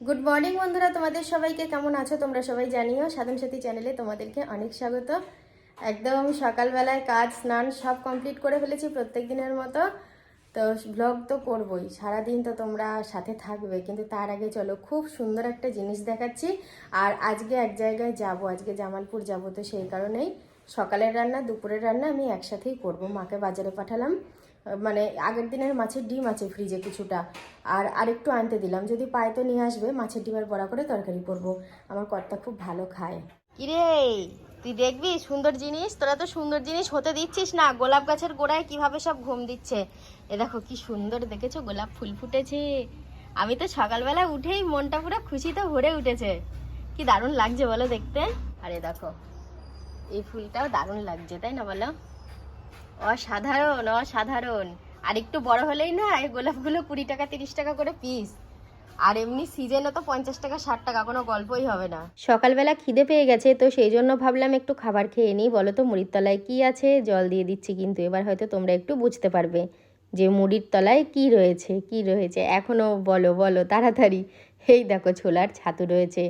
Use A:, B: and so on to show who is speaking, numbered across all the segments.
A: Good morning বন্ধুরা, তোমাদের সবাইকে কেমন আছো? তোমরা সবাই জানিও সাধন সাথী চ্যানেলে তোমাদেরকে অনেক স্বাগত। একদম আমি সকালবেলায় কাজ, স্নান সব কমপ্লিট করে ফেলেছি প্রত্যেক দিনের মতো। তো ব্লগ তো করবই, সারাদিন তো তোমরা সাথে থাকবে। কিন্তু তার আগে চলো, খুব সুন্দর একটা জিনিস দেখাচ্ছি। আর আজকে এক জায়গায় যাব, আজকে জামালপুর যাব তো সেই কারণেই। সকালের রান্না, দুপুরের রান্না আমি একসাথেই করব, মাকে বাজারে পাঠালাম। মানে আগের দিনের মাছের ডিম আছে ফ্রিজে কিছুটা। আর আরেকটু আনতে দিলাম। যদি পায় তো নিয়ে আসবে। মাছের ডিমের বড়া করে তরকারি করব। আমার কর্তা খুব ভালো খায়। কিরে, তুই দেখবি? সুন্দর জিনিস? তোরা তো সুন্দর জিনিস হতে দিচ্ছিস না। গোলাপ গাছের গোড়ায় কীভাবে সব ঘুম দিচ্ছে? এ দেখো কি সুন্দর দেখেছ? গোলাপ ফুল ফুটেছে। আমি তো সকালবেলা উঠেই মনটা পুরো খুশিতে ভরে উঠেছে। কি দারুণ লাগছে বলো দেখতে। আরে দেখো, এই ফুলটাও দারুণ লাগছে, তাই না বলো? অসাধারণ অসাধারণ। আর একটু বড় হলেই না, এই গোলাপগুলো কুড়ি টাকা, তিরিশ টাকা করে পিস আর এমনি সিজনে তো পঞ্চাশ টাকা, ষাট টাকা, কোনো গল্পই হবে না। সকালবেলা খিদে পেয়ে গেছে, তো সেই জন্য ভাবলাম একটু খাবার খেয়ে নিই। বলো তো, মুড়ির তলায় কি আছে? জল দিয়ে দিচ্ছি কিন্তু এবার হয়তো তোমরা একটু বুঝতে পারবে যে মুড়ির তলায় কি রয়েছে কি রয়েছে। এখনও বলো বলো তাড়াতাড়ি। এই দেখো, ছোলার ছাতু রয়েছে।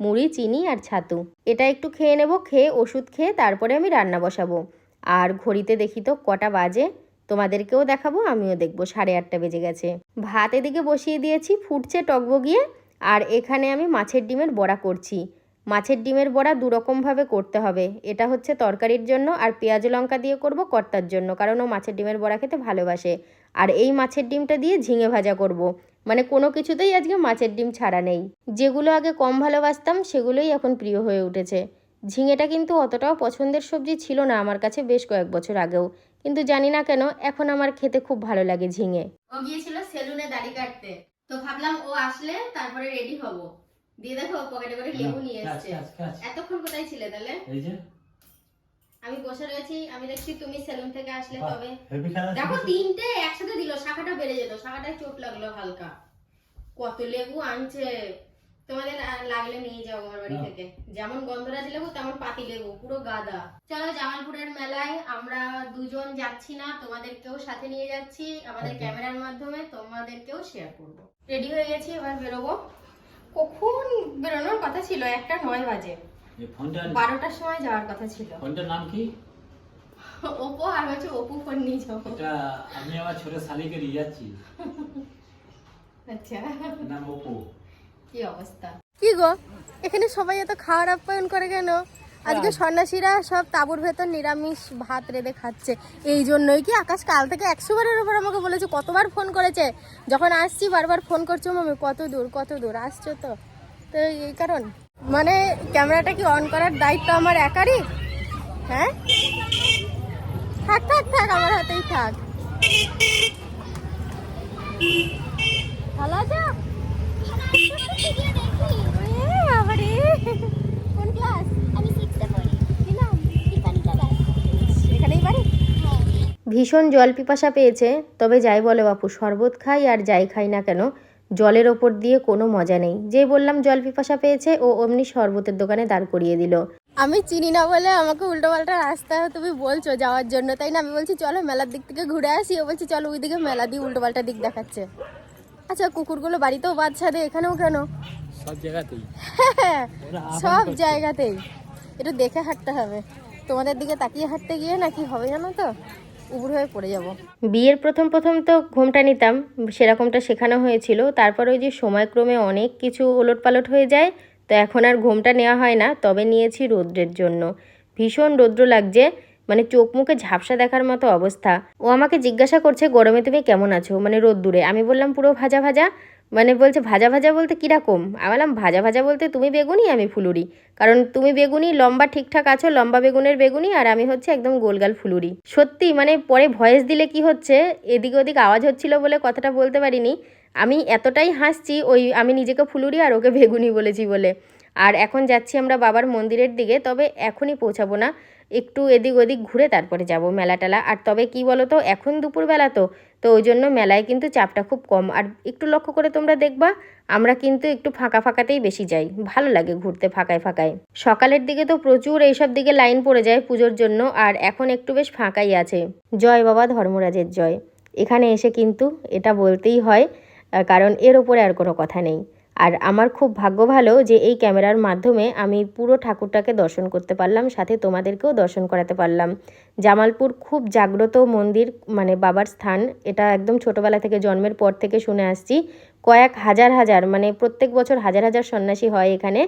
A: মুড়ি, চিনি আর ছাতু। এটা একটু খেয়ে নেব, খেয়ে ওষুধ খেয়ে তারপরে আমি রান্না বসাবো। আর ঘড়িতে দেখি তো কটা বাজে। তোমাদেরকেও দেখাবো, আমিও দেখব, সাড়ে আটটা বেজে গেছে। ভাত এদিকে বসিয়ে দিয়েছি, ফুটছে টকবগিয়ে আর এখানে আমি মাছের ডিমের বড়া করছি। মাছের ডিমের বড়া দুরকমভাবে করতে হবে। এটা হচ্ছে তরকারির জন্য আর পেঁয়াজ লঙ্কা দিয়ে করব কর্তার জন্য, কারণ ও মাছের ডিমের বড়া খেতে ভালোবাসে। আর এই মাছের ডিমটা দিয়ে ঝিঙে ভাজা করব। মানে কোনো কিছুতেই আজকে মাছের ডিম ছাড়া নেই। যেগুলো আগে কম ভালোবাসতাম, সেগুলোই এখন প্রিয় হয়ে উঠেছে। ঝিঙেটা কিন্তু অতটাও পছন্দের সবজি ছিল না আমার কাছে বেশ কয়েক বছর আগেও। কিন্তু জানি না কেন এখন আমার খেতে খুব ভালো লাগে ঝিঙে। ও গিয়েছিল সেলুনে দাড়ি কাটতে। তো ভাবলাম ও আসলে তারপরে রেডি হব। দিয়ে দেখো পকেটে করে লেবু নিয়ে এসেছে। এতক্ষণ কোথায় ছিলে তাহলে?
B: এই যে।
A: আমি বসে রয়েছি আমি দেখছি তুমি সেলুন থেকে আসলে তবে। দেখো তিনটে একসাথে দিল শাখাটা বেড়ে যেত শাখাটায় চোট লাগল হালকা। কত লেবু আনছে। তোমাদের লাগলে নিয়ে যাও আমার বাড়ি থেকে। যেমন গন্ধরাজ লেবু তেমন পাতি লেবু পুরো গাদা। চলো জামালপুরের মেলায় আমরা দুজন যাচ্ছি না তোমাদেরকেও সাথে নিয়ে যাচ্ছি আমাদের ক্যামেরার মাধ্যমে তোমাদেরকেও শেয়ার করব। রেডি হয়ে গেছি এবার বেরোবো। কখন বেরোনোর কথা ছিল? একটা নয় বাজে। বারোটার সময় যাওয়ার কথা ছিল।
B: ফোনটার নাম কি?
A: ওপো আর হচ্ছে ওপো ফোন নিয়ে যাব।
B: আমি আমার ছোট শালিকে নিয়ে যাচ্ছি।
A: আচ্ছা।
B: নাম ওপো।
A: কি অবস্থা? কি গো? এখানে সবাই এত খাওয়ার আপ্যায়ন করে কেন? আজকে সন্ন্যাসীরা সব তাবুর ভেতর নিরামিষ ভাত রেঁধে খাচ্ছে। এই জন্যই কি আকাশ কাল থেকে একশো বারের উপর আমাকে বলেছে কতবার ফোন করেছে? যখন আসছি বারবার ফোন করছ মামি কত দূর কত দূর আসছো তো? তো এই কারণ। মানে ক্যামেরাটা কি অন করার দায়িত্ব আমার একারই? হ্যাঁ? থাক থাক থাক আমার হাতেই থাক। ভালো আছো? ভীষণ জল পিপাসা পেয়েছে, তবে যাই বলে বাপু, শরবত খাই আর যাই খাই না কেন, জলের ওপর দিয়ে কোনো মজা নেই। যেই বললাম জল পিপাসা পেয়েছে, ও অমনি শরবতের দোকানে দাঁড় করিয়ে দিল। আমি চিনি না বলে আমাকে উল্টো পাল্টা রাস্তা তুমি বলছো যাওয়ার জন্য, তাই না? আমি বলছি, চলো মেলার দিক থেকে ঘুরে আসি। ও বলছি, চলো ওইদিকে মেলা দিয়ে উল্টো পাল্টা দিক দেখাচ্ছে। আচ্ছা কুকুরগুলো বাড়িতেও বাচ্চা দেয় এখানেও কেন?
B: সব জায়গাতেই।
A: হ্যাঁ, সব জায়গাতেই। একটু দেখে হাঁটতে হবে। তোমাদের দিকে তাকিয়ে হাঁটতে গিয়ে নাকি হবে জানো তো? উবুর হয়ে পড়ে যাব। বিয়ের প্রথম প্রথম তো ঘুমটা নিতাম সেরকমটা শেখানো হয়েছিল। তারপর ওই যে সময়ক্রমে অনেক কিছু ওলট পালট হয়ে যায় তো এখন আর ঘুমটা নেওয়া হয় না তবে নিয়েছি রৌদ্রের জন্য। ভীষণ রৌদ্র লাগছে মানে চোখ মুখে ঝাপসা দেখার মতো অবস্থা। ও আমাকে জিজ্ঞাসা করছে, গরমে তুমি কেমন আছো? মানে রোদ্দুরে। আমি বললাম, পুরো ভাজা ভাজা। মানে বলছে, ভাজা ভাজা বলতে কীরকম? আমি বললাম, ভাজা ভাজা বলতে তুমি বেগুনি আমি ফুলুরি। কারণ তুমি বেগুনি, লম্বা ঠিকঠাক আছো, লম্বা বেগুনের বেগুনি, আর আমি হচ্ছে একদম গোলগাল ফুলুরি। সত্যি মানে পরে ভয়েস দিলে কি হচ্ছে, এদিক ওদিক আওয়াজ হচ্ছিল বলে কথাটা বলতে পারিনি। আমি এতটাই হাসছি, ওই আমি নিজেকে ফুলুরি আর ওকে বেগুনি বলেছি বলে। আর এখন যাচ্ছি আমরা বাবার মন্দিরের দিকে, তবে এখনই পৌঁছাবো না। একটু এদিক ওদিক ঘুরে তারপরে যাব মেলা টেলা। আর তবে কি বলো তো এখন দুপুরবেলা তো তো ওই জন্য মেলায় কিন্তু চাপটা খুব কম। আর একটু লক্ষ্য করে তোমরা দেখবা, আমরা কিন্তু একটু ফাঁকা ফাঁকাতেই বেশি যাই। ভালো লাগে ঘুরতে ফাঁকায় ফাঁকায়। সকালের দিকে তো প্রচুর এইসব দিকে লাইন পড়ে যায় পুজোর জন্য, আর এখন একটু বেশ ফাঁকাই আছে। জয় বাবা ধর্মরাজের জয়। এখানে এসে কিন্তু এটা বলতেই হয় কারণ এর ওপরে আর কোনো কথা নেই। আর আমার খুব ভাগ্য ভালো যে এই ক্যামেরার মাধ্যমে আমি পুরো ঠাকুরটাকে দর্শন করতে পারলাম, সাথে তোমাদেরকেও দর্শন করাতে পারলাম। জামালপুর খুব জাগ্রত মন্দির মানে বাবার স্থান, এটা একদম ছোটোবেলা থেকে জন্মের পর থেকে শুনে আসছি। কয়েক হাজার হাজার মানে প্রত্যেক বছর হাজার হাজার সন্ন্যাসী হয় এখানে।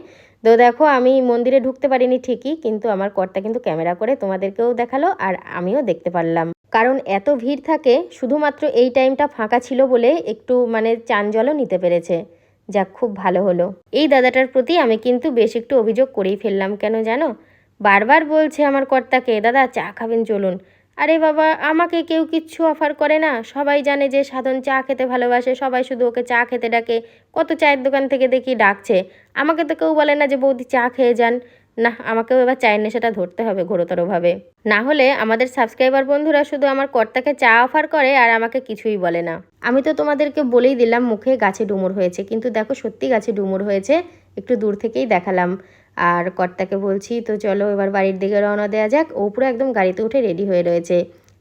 A: তো দেখো, আমি মন্দিরে ঢুকতে পারিনি ঠিকই, কিন্তু আমার কর্তা কিন্তু ক্যামেরা করে তোমাদেরকেও দেখাল আর আমিও দেখতে পারলাম। কারণ এত ভিড় থাকে, শুধুমাত্র এই টাইমটা ফাঁকা ছিল বলে একটু মানে চাঞ্জলও নিতে পেরেছে। যাক খুব ভালো হলো। এই দাদাটার প্রতি আমি কিন্তু বেশ একটু অভিযোগ করেই ফেললাম, কেন জানো? বারবার বলছে আমার কর্তাকে, দাদা, চা খাবেন, চলুন। আরে বাবা, আমাকে কেউ কিচ্ছু অফার করে না। সবাই জানে যে সাধন চা খেতে ভালোবাসে, সবাই শুধু ওকে চা খেতে ডাকে। কত চায়ের দোকান থেকে দেখি ডাকছে। আমাকে তো কেউ বলে না যে বৌদি চা খেয়ে যান। না, আমাকেও এবার চায়ের নেশাটা ধরতে হবে ঘোরতরভাবে। না হলে আমাদের সাবস্ক্রাইবার বন্ধুরা শুধু আমার কর্তাকে চা অফার করে আর আমাকে কিছুই বলে না। আমি তো তোমাদেরকে বলেই দিলাম মুখে গাছে ডুমুর হয়েছে, কিন্তু দেখো সত্যি গাছে ডুমুর হয়েছে, একটু দূর থেকেই দেখালাম। আর কর্তাকে বলছি, তো চলো এবার বাড়ির দিকে রওনা দেওয়া যাক। ও পুরো একদম গাড়িতে উঠে রেডি হয়ে রয়েছে।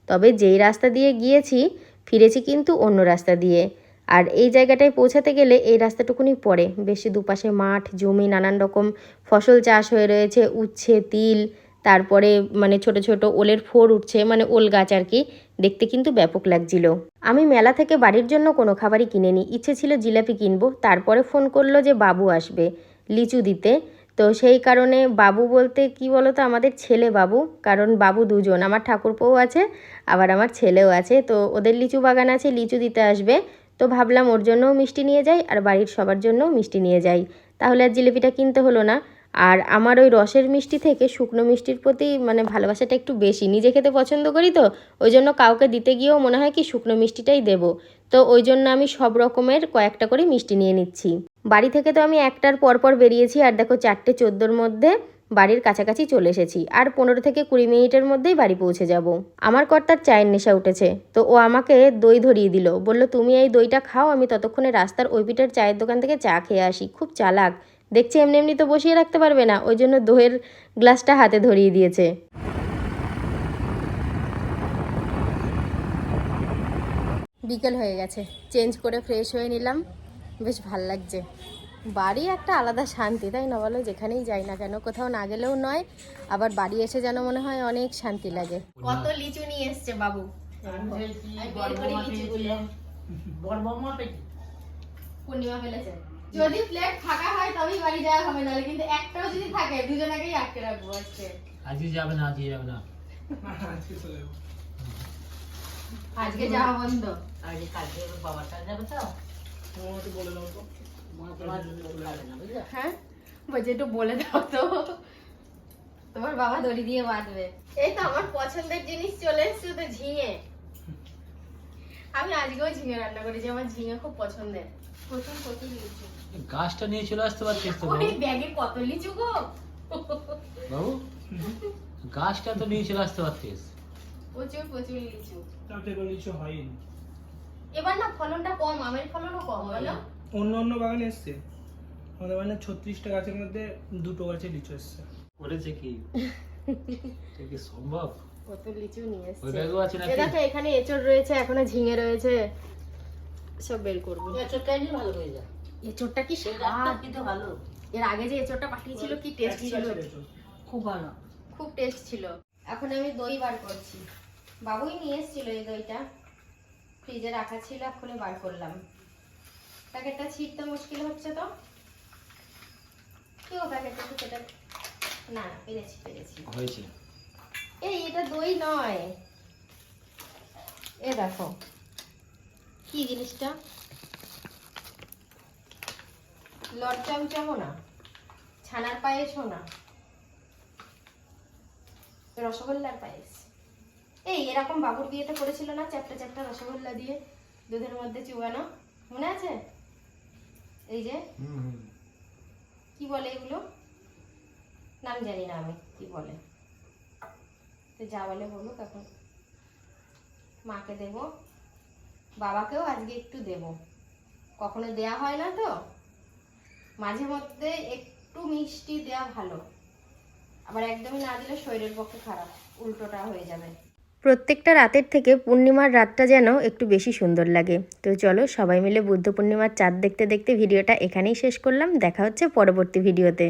A: তবে যেই রাস্তা দিয়ে গিয়েছি, ফিরেছি কিন্তু অন্য রাস্তা দিয়ে। আর এই জায়গাটায় পৌঁছাতে গেলে এই রাস্তাটুকুনি পড়ে। বেশি দুপাশে মাঠ, জমি, নানান রকম ফসল চাষ হয়ে রয়েছে, উচ্ছে, তিল, তারপরে মানে ছোট ছোট ওলের ফোর উঠছে মানে ওল গাছ আর কি। দেখতে কিন্তু ব্যাপক লাগছিল। আমি মেলা থেকে বাড়ির জন্য কোনো খাবারই কিনিনি। ইচ্ছে ছিল জিলাপি কিনবো। তারপরে ফোন করল যে বাবু আসবে লিচু দিতে। তো সেই কারণে বাবু বলতে, কি বলো তো আমাদের ছেলে বাবু। কারণ বাবু দুজন। আমার ঠাকুরপোও আছে, আবার আমার ছেলেও আছে। তো ওদের লিচু বাগান আছে, লিচু দিতে আসবে। তো ভাবলাম ওর জন্যও মিষ্টি নিয়ে যাই আর বাড়ির সবার জন্যও মিষ্টি নিয়ে যাই। তাহলে আর জিলিপিটা কিনতে হলো না। আর আমার ওই রসের মিষ্টি থেকে শুকনো মিষ্টির প্রতি মানে ভালোবাসাটা একটু বেশি। নিজে খেতে পছন্দ করি তো, ওই জন্য কাউকে দিতে গিয়েও মনে হয় কি শুকনো মিষ্টিটাই দেবো। তো ওই জন্য আমি সব রকমের কয়েকটা করে মিষ্টি নিয়ে নিচ্ছি। বাড়ি থেকে তো আমি একটার পর পর বেরিয়েছি আর দেখো চারটে চোদ্দোর মধ্যে বাড়ির কাছাকাছি চলে এসেছি আর পনেরো থেকে কুড়ি মিনিটের মধ্যেই বাড়ি পৌঁছে যাব। আমার কর্তার চায়ের নেশা উঠেছে। তো ও আমাকে দই ধরিয়ে দিল। বলল, তুমি এই দইটা খাও, আমি ততক্ষণে রাস্তার ওই পিঠের চায়ের দোকান থেকে চা খেয়ে আসি। খুব চালাক। দেখছি এমনি এমনি তো বসিয়ে রাখতে পারবে না। ওই জন্য দইয়ের গ্লাসটা হাতে ধরিয়ে দিয়েছে। বিকেল হয়ে গেছে। চেঞ্জ করে ফ্রেশ হয়ে নিলাম। বেশ ভালো লাগছে। বাড়ি একটা আলাদা শান্তি তাই না বলো? যেখানেই যাই না কেন কোথাও না গেলেও নয় আবার বাড়ি এসে যেন মনে হয় অনেক শান্তি লাগে। কত লিচু নিয়ে এসছে বাবু? পূর্ণিমা ফেলেছে। যদি প্লেট ফাঁকা হয় তবেই বাড়ি যাওয়া হবে নাহলে কিন্তু একটাও যদি থাকে দুজনাকেই আটকে রাখব আজকে।
B: আজকে যাবে না আজকে যাবে না।
A: আজকে যাওয়া বন্ধ। হ্যাঁ? বলছে একটু বলে দাও তো। তোমার বাবা দড়ি দিয়ে বাঁধবে। এই তো আমার পছন্দের জিনিস চলে এসছে তো ঝিঙে। আমি আজকেও ঝিঙে রান্না করেছি আমার ঝিঙে খুব পছন্দের। প্রচুর প্রচুর লিচু।
B: গাছটা নিয়ে চলে আসতে পারছিস তো
A: ওই ব্যাগে কত লিচু গো?
B: বাবু গাছটা তো নিয়ে চলে আসতে পারতিস
A: প্রচুর প্রচুর লিচু।
C: তাতে কিছু হয়নি।
A: এবার না ফলনটা কম আমের ফলনও কম বলো?
C: অন্য অন্য বাগানে এসছে। আমাদের বাগানে ছত্রিশটা গাছের মধ্যে দুটো গাছে লিচু এসছে।
B: করেছে কি? কি সম্ভব?
A: কত লিচু নিয়ে এসছে। দেখো এখানে এঁচড় রয়েছে এখনও ঝিঙে রয়েছে। সব বের করব। এঁচড়টা কি স্বাদ? এর আগে যে এঁচড়টা পাঠিয়েছিল কি টেস্ট ছিল?
D: খুব ভালো।
A: খুব টেস্ট ছিল। এখন আমি দই বার করছি। বাবুই নিয়ে এসেছিল এই দইটা। ফ্রিজে রাখা ছিল এক্ষুনি বার করলাম। প্যাকেটটা ছিঁড়তে মুশকিল হচ্ছে তো? কি ও প্যাকেটটা তো না পেরেছি পেরেছি।
B: হয়েছে।
A: এই এটা দই নয়। এ দেখো কি জিনিসটা? লট চামচামও না ছানার পায়েসও না। রসগোল্লার পায়েস। এই এরকম বাবুর বিয়েতে করেছিল না চ্যাপটা চ্যাপটা রসগোল্লা দিয়ে? দুধের মধ্যে চুবানো? মনে আছে? এই যে? কি বলে এগুলো? নাম জানি না আমি কি বলে। তো যা বলে বলুক এখন। মাকে দেব। বাবাকেও আজকে একটু দেব। কখনো দেয়া হয় না তো? মাঝে মধ্যে একটু মিষ্টি দেয়া ভালো। আবার একদমই না দিলে শরীরের পক্ষে খারাপ। উল্টোটা হয়ে যাবে। প্রত্যেকটা রাতের থেকে পূর্ণিমার রাতটা যেন একটু বেশি সুন্দর লাগে। তো চলো সবাই মিলে বুদ্ধ পূর্ণিমার চাঁদ দেখতে দেখতে ভিডিওটা এখানেই শেষ করলাম। দেখা হচ্ছে পরবর্তী ভিডিওতে।